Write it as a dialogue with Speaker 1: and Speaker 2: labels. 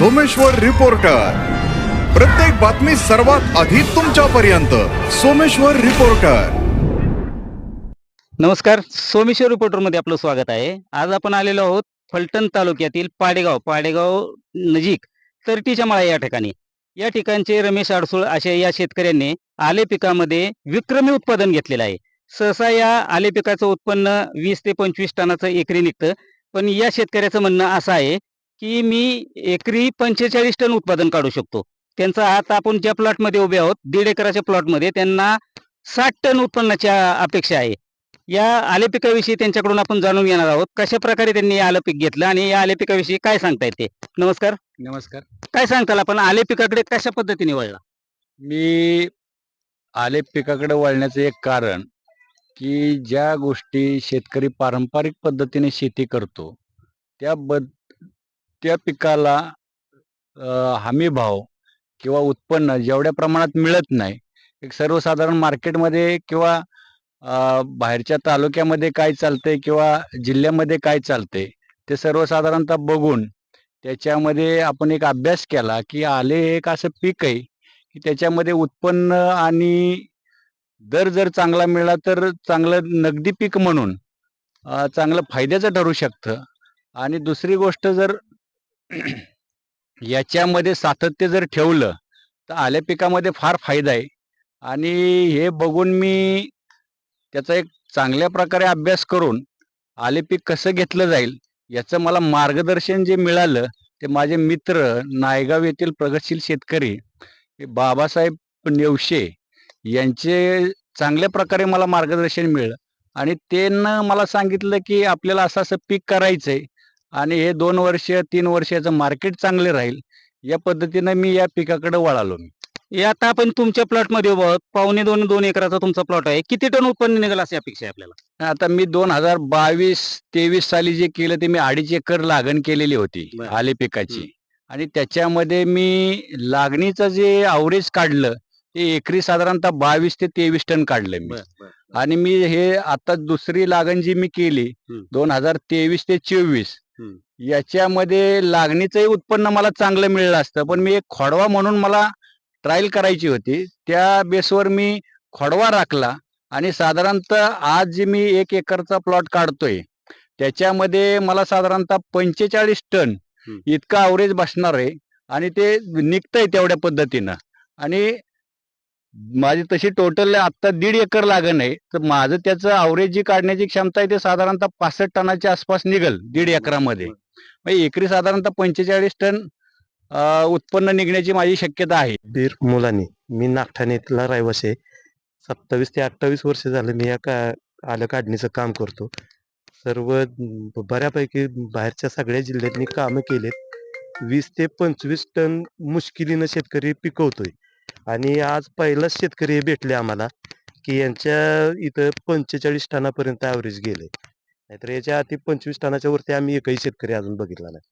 Speaker 1: Someshwar reporter. प्रत्येक बातमी सर्वात आधी तुमच्यापर्यंत. सोमेश्वर रिपोर्टर.
Speaker 2: नमस्कार सोमेश्वर रिपोर्टरमध्ये आपलं स्वागत आहे. आज आपण आलेलो आहोत फलटण तालुक्यातील पाडेगाव पाडेगाव नजीक तरटीच्या माळा या ठिकाणी. या ठिकाणचे रमेश अडसूळ अशा या शेतकऱ्यांनी आले पिकामध्ये विक्रमी उत्पादन घेतलेलं आहे. सहसा या आले पिकाचं उत्पन्न वीस ते पंचवीस टनाचं एकरी निघतं. पण या शेतकऱ्याचं म्हणणं असं आहे की मी एकरी पंचेचाळीस टन उत्पादन काढू शकतो. त्यांचा आता आपण ज्या प्लॉटमध्ये उभे आहोत दीड एकराच्या प्लॉटमध्ये त्यांना साठ टन उत्पन्नाच्या अपेक्षा आहे. या आले पिकाविषयी त्यांच्याकडून आपण जाणून घेणार आहोत कशा प्रकारे त्यांनी आलं पीक घेतलं आणि या आले पिकाविषयी काय सांगता येते? नमस्कार.
Speaker 3: नमस्कार.
Speaker 2: काय सांगताल आपण? आले पिकाकडे कशा पद्धतीने वळला?
Speaker 3: मी आले पिकाकडे वळण्याचं एक कारण की ज्या गोष्टी शेतकरी पारंपरिक पद्धतीने शेती करतो त्या बद त्या पिकाला हमी भाव किंवा उत्पन्न जेवढ्या प्रमाणात मिळत नाही एक सर्वसाधारण मार्केटमध्ये किंवा बाहेरच्या तालुक्यामध्ये काय चालतंय किंवा जिल्ह्यामध्ये काय चालतंय ते सर्वसाधारणतः बघून त्याच्यामध्ये आपण एक अभ्यास केला की आले हे एक असं पीक आहे की त्याच्यामध्ये उत्पन्न आणि दर जर चांगला मिळाला तर चांगलं नगदी पीक म्हणून चांगलं फायद्याचं ठरू शकतं. आणि दुसरी गोष्ट जर याच्यामध्ये सातत्य जर ठेवलं तर आल्या पिकामध्ये फार फायदा आहे. आणि हे बघून मी त्याचा एक चांगल्या प्रकारे अभ्यास करून आले पीक कसं घेतलं जाईल याचं मला मार्गदर्शन जे मिळालं ते माझे मित्र नायगाव येथील प्रगतशील शेतकरी हे बाबासाहेब नेवशे यांचे चांगल्या प्रकारे मला मार्गदर्शन मिळलं. आणि त्यांना मला सांगितलं की आपल्याला असं असं पीक करायचंय आणि हे दोन वर्ष तीन वर्षाचं मार्केट चांगले राहील या पद्धतीनं मी या पिकाकडे वळालो मी
Speaker 2: हे आता आपण तुमच्या प्लॉटमध्ये उभं आहोत पावणे दोन दोन एकराचा तुमचा प्लॉट आहे किती टन उत्पन्न निघाल अशी अपेक्षा आहे आपल्याला
Speaker 3: आता मी दोन हजार बावीस तेवीस साली जे केलं ते मी अडीच एकर लागण केलेली होती. आले पिकाची. आणि त्याच्यामध्ये मी लागणीचं जे अवरेज काढलं ते एकरी साधारणतः बावीस ते तेवीस टन काढलं मी आणि मी हे आता दुसरी लागण जी मी केली. दोन हजार तेवीस ते चोवीस. याच्यामध्ये लागणीचंही उत्पन्न मला चांगलं मिळलं असतं. पण मी एक खोडवा म्हणून मला ट्रायल करायची होती. त्या बेसवर मी खोडवा राखला आणि साधारणतः आज जे मी एक एकरचा प्लॉट काढतोय. त्याच्यामध्ये मला साधारणतः पंचेचाळीस टन. इतका अवरेज बसणार आहे आणि ते निघतंय तेवढ्या पद्धतीनं. आणि माझी तशी टोटल आता दीड एकर लागण आहे. तर माझं त्याचं अवरेज जी काढण्याची क्षमता आहे ते साधारणतः पासष्ट टनाच्या आसपास निघल दीड एकरामध्ये. म्हणजे एकरी साधारणतः पंचेचाळीस टन उत्पन्न निघण्याची माझी शक्यता आहे.
Speaker 4: बीर मुलानी मी नागठाणेतला रहिवासी आहे. सत्तावीस ते अठ्ठावीस वर्ष झालं मी या का आलं काढणीचं काम करतो. सर्व बऱ्यापैकी बाहेरच्या सगळ्या जिल्ह्यांनी कामं केलेत. वीस ते पंचवीस टन मुश्किलीनं शेतकरी पिकवतोय. आणि आज पहिलाच शेतकरी भेटले आम्हाला की यांच्या इथं पंचेचाळीस टनापर्यंत ॲव्हरेज गेले. नाहीतर याच्या आधी पंचवीस टनाच्या वरती आम्ही एकही शेतकरी अजून बघितला नाही.